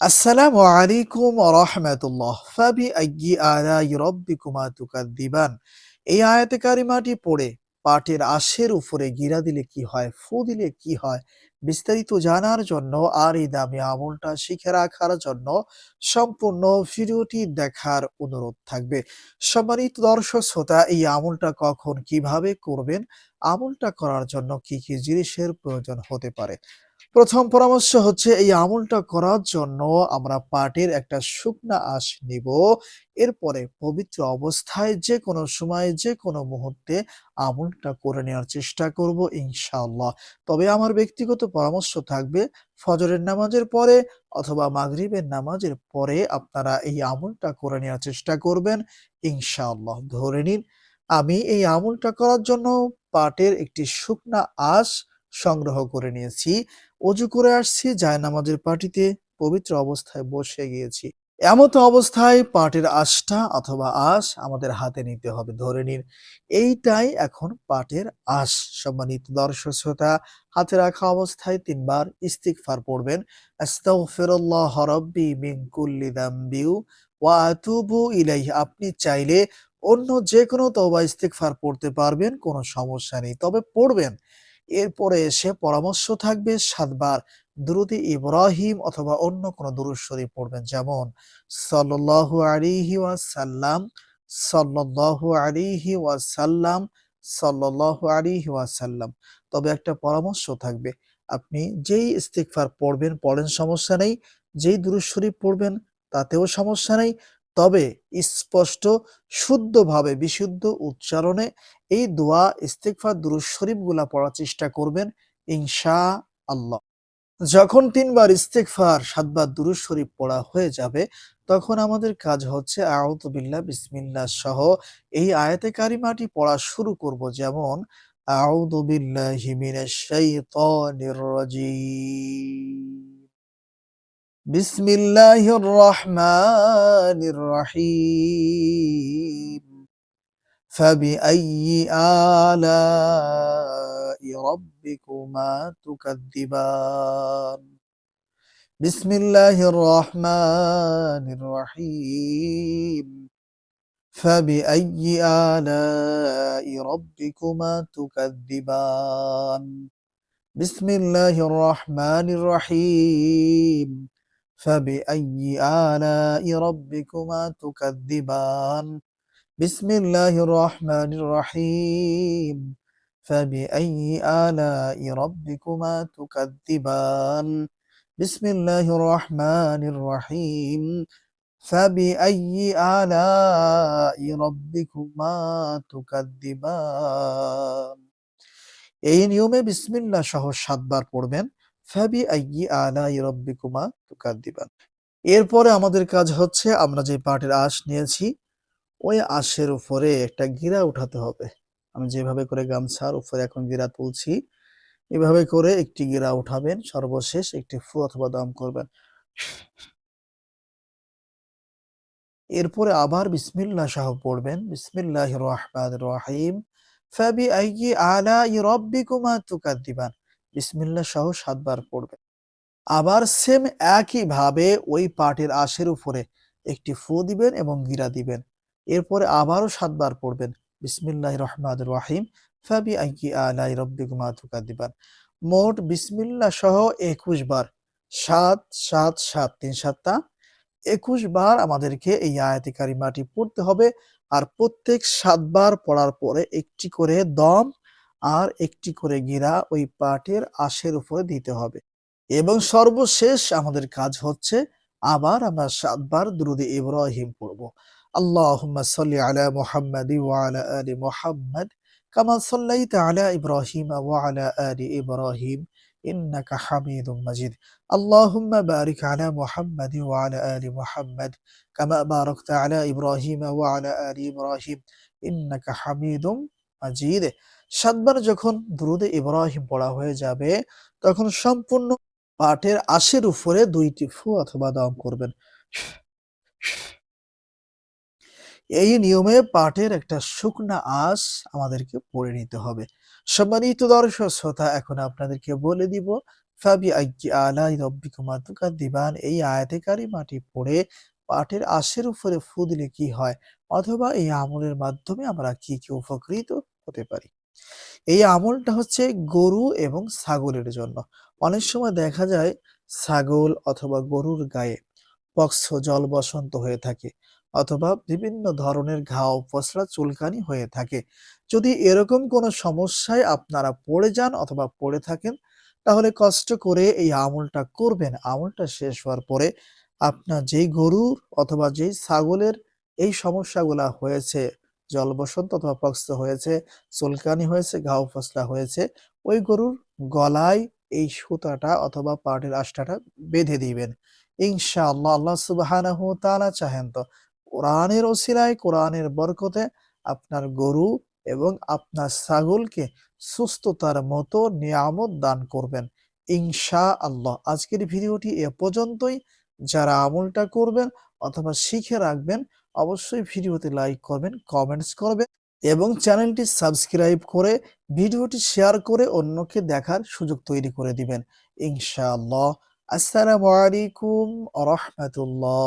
আসসালামু আলাইকুম রহমতুল্লাহ। ফাবি আইয়ি আলাই রব্বিকুমা তুকাদ্দিবান এই আয়াতে কারিমাটি পড়ে পাটের আশের উপরে গিরা দিলে কি হয়, ফু দিলে কি হয়, বিস্তারিত জানার জন্য আর এই দামি আমলটা শিখে রাখার জন্য সম্পূর্ণ ভিডিওটি দেখার অনুরোধ থাকবে। সম্মানিত দর্শক শ্রোতা, এই আমলটা কখন কীভাবে করবেন, আমলটা করার জন্য কি কি জিনিসের প্রয়োজন হতে পারে প্রথম পরামর্শ হচ্ছে, এই আমলটা করার জন্য আমরা পাটের একটা শুকনা আঁশ নিব। এরপরে পবিত্র অবস্থায় যে কোনো সময় যে কোনো মুহূর্তে আমলটা করে নেওয়ার চেষ্টা করব ইনশাআল্লাহ। তবে আমার ব্যক্তিগত পরামর্শ থাকবে, ফজরের নামাজের পরে অথবা মাগরিবের নামাজের পরে আপনারা এই আমলটা করে নেওয়ার চেষ্টা করবেন ইনশাআল্লাহ। ধরে নিন, আমি এই আমলটা করার জন্য পাটের একটি শুকনা আঁশ সংগ্রহ করে নিয়েছি। অজু করে আসছি, জায়নামাজের পাটিতে পবিত্র অবস্থায় বসে গিয়েছি। এমত অবস্থায় পাটের আঁশটা অথবা আঁশ আমাদের হাতে নিতে হবে, ধরে নিন। এইটাই এখন পাটের আঁশ। সম্মানিত দর্শক শ্রোতা, হাতে রাখা অবস্থায় তিনবার ইস্তিগফার পড়বেন। আস্তাগফিরুল্লাহ রাব্বি মিন কুল্লি যামবিউ ওয়া আতুবু ইলাইহি। আপনি চাইলে অন্য যে কোনো তওবা ইস্তিগফার পড়তে পারবেন, কোনো সমস্যা নেই। তবে পড়বেন। এরপরে এসে পরামর্শ থাকবে সাতবার। দুরুদি ইব্রাহিম অথবা অন্য কোনো দুরুদ পড়বেন। যেমন, সাল্লাল্লাহু আলাইহি ওয়াসাল্লাম, সাল্লাল্লাহু আলাইহি ওয়াসাল্লাম, সাল্লাল্লাহু আলাইহি ওয়াসাল্লাম। তবে একটা পরামর্শ থাকবে, আপনি যেই ইস্তিগফার পড়বেন, পড়েন সমস্যা নেই, যেই দুরুদ পড়বেন, তাতেও সমস্যা নেই। তবে স্পষ্ট, শুদ্ধভাবে বিশুদ্ধ উচ্চারণে এই দোয়া, ইস্তেগফার, দুরূদ শরীফগুলা পড়ার চেষ্টা করবেন ইনশা আল্লাহ যখন তিনবার ইস্তেগফার, সাতবার দুরূদ শরীফ পড়া হয়ে যাবে, তখন আমাদের কাজ হচ্ছে আউযু বিল্লাহ, বিসমিল্লাহ সহ এই আয়াতে কারিমাটি পড়া শুরু করব। যেমন, আউযু বিল্লাহি মিনাশ শাইতানির بسم الله الرحمن الرحيم فبأي آلاء ربكما تكذبان بسم الله الرحمن الرحيم فبأي آلاء ربكما تكذبان بسم الله الرحمن الرحيم فبأي آلاء ربكما تكذبان بسم الله الرحمن الرحيم فبأي آلاء ربكما تكذبان بسم الله الرحمن الرحيم فبأي آلاء ربكما تكذبان এই নিয়মে বিসমিল্লাহ সহ সাতবার পড়বেন ফাবি আইয়ি আলাই রব্বিকুমা তুকাদ্দিবান। এরপরে আমাদের কাজ হচ্ছে, আমরা যে পাটের আঁশ নিয়েছি, ওই আঁশের উপরে একটা গিরা উঠাতে হবে। আমি যেভাবে করে গামছার উপরে এখন গিরা তুলছি, এভাবে করে একটি গিরা উঠাবেন, সর্বশেষ একটি ফু অথবা দম করবেন। এরপরে আবার বিসমিল্লাহ সাহ পড়বেন। বিসমিল্লাহ রহমান রহিম। ফাবি আইয়ি আলাই রব্বিকুমা তুকাদ্দিবান। বিসমিল্লাহ সহ সাতবার পড়বেন আবার সেম একই ভাবে ওই পাটের আশের উপরে একটি ফু দিবেন এবং গিরা দিবেন। এরপরে আবারও সাতবার পড়বেন, বিসমিল্লাহ রহমান রাহিম ফাবি আইকি আলাই রব্বিকুমা তুকাদ্দিবান। মোট বিসমিল্লাহ সহ একুশ বার, সাত সাত সাত, তিন সাতটা একুশ বার আমাদেরকে এই আয়াতি কারিমাটি পড়তে হবে। আর প্রত্যেক সাতবার পড়ার পরে একটি করে দম আর একটি করে গিরা ওই পাটের আশের উপরে দিতে হবে। এবং সর্বশেষ আমাদের কাজ হচ্ছে আবার আমরা সাতবার দুরুদে ইব্রাহিম পড়ব। আল্লাহুম্মা সাল্লি আলা মুহাম্মাদি ওয়া আলা আলি মুহাম্মাদ কামা সাল্লাইতা আলা ইব্রাহিম ওয়া আলা ইব্রাহিম মাজিদ। আল্লাহুম্মা বারিক আলা মুহাম্মাদি ওয়া আলা আলি মুহাম্মাদ কামা বারাকতা আলা ইব্রাহিম ওয়া আলা আলি ইব্রাহিম ইন্নাকা হামিদুম মাজিদ। সাতবার যখন দুরুদে ইব্রাহিম পড়া হয়ে যাবে, তখন সম্পূর্ণ পাটের আশের উপরে দুইটি ফু অথবা দম করবেন। এই নিয়মে পাটের একটা শুকনা আঁশ আমাদেরকে পড়ে নিতে হবে। সম্মানিত দর্শক, শ্রোতা, এখন আপনাদেরকে বলে দিব ফাবিআইয়ি আলাই রব্বিকুমা দিবান এই আয়াতে মাটি পড়ে পাটের আঁশের উপরে ফু দিলে কি হয়? অথবা এই আমলের মাধ্যমে আমরা কি কি উপকৃত হতে পারি? এই আমলটা হচ্ছে গরু এবং ছাগলের জন্য। অনেক সময় দেখা যায় ছাগল অথবা গরুর গায়ে পক্স জল বসন্ত হয়ে থাকে অথবা বিভিন্ন ধরনের ঘাও পচড়া চুলকানি হয়ে থাকে। যদি এরকম কোনো সমস্যায় আপনারা পড়ে যান অথবা পড়ে থাকেন, তাহলে কষ্ট করে এই আমলটা করবেন। আমলটা শেষ হওয়ার পরে আপনার যেই গরুর অথবা যেই ছাগলের এই সমস্যাগুলা হয়েছে জল বসন্ত অথবা পক্স হয়েছে, চুলকানি হয়েছে, ঘাও ফসলা হয়েছে, ওই গরুর গলায় এই সুতাটা অথবা পাটের আষ্টাটা বেঁধে দিবেন। ইনশাআল্লাহ আল্লাহ সুবহানাহু তাআলা চাহেন তো। কোরআনের ওসিলায়, কোরআনের বরকতে আপনার গরু এবং আপনার ছাগলকে সুস্থতার মতো নিয়ামত দান করবেন। ইনশাআল্লাহ। আজকের ভিডিওটি এ পর্যন্তই। যারা আমলটা করবেন অথবা শিখে রাখবেন, অবশ্যই ভিডিওতে লাইক করবেন কমেন্টস করবেন এবং চ্যানেলটি সাবস্ক্রাইব করে ভিডিওটি শেয়ার করে অন্যকে দেখার সুযোগ তৈরি করে দিবেন। ইনশাআল্লাহ। আসসালামু আলাইকুম রহমতুল্লাহ।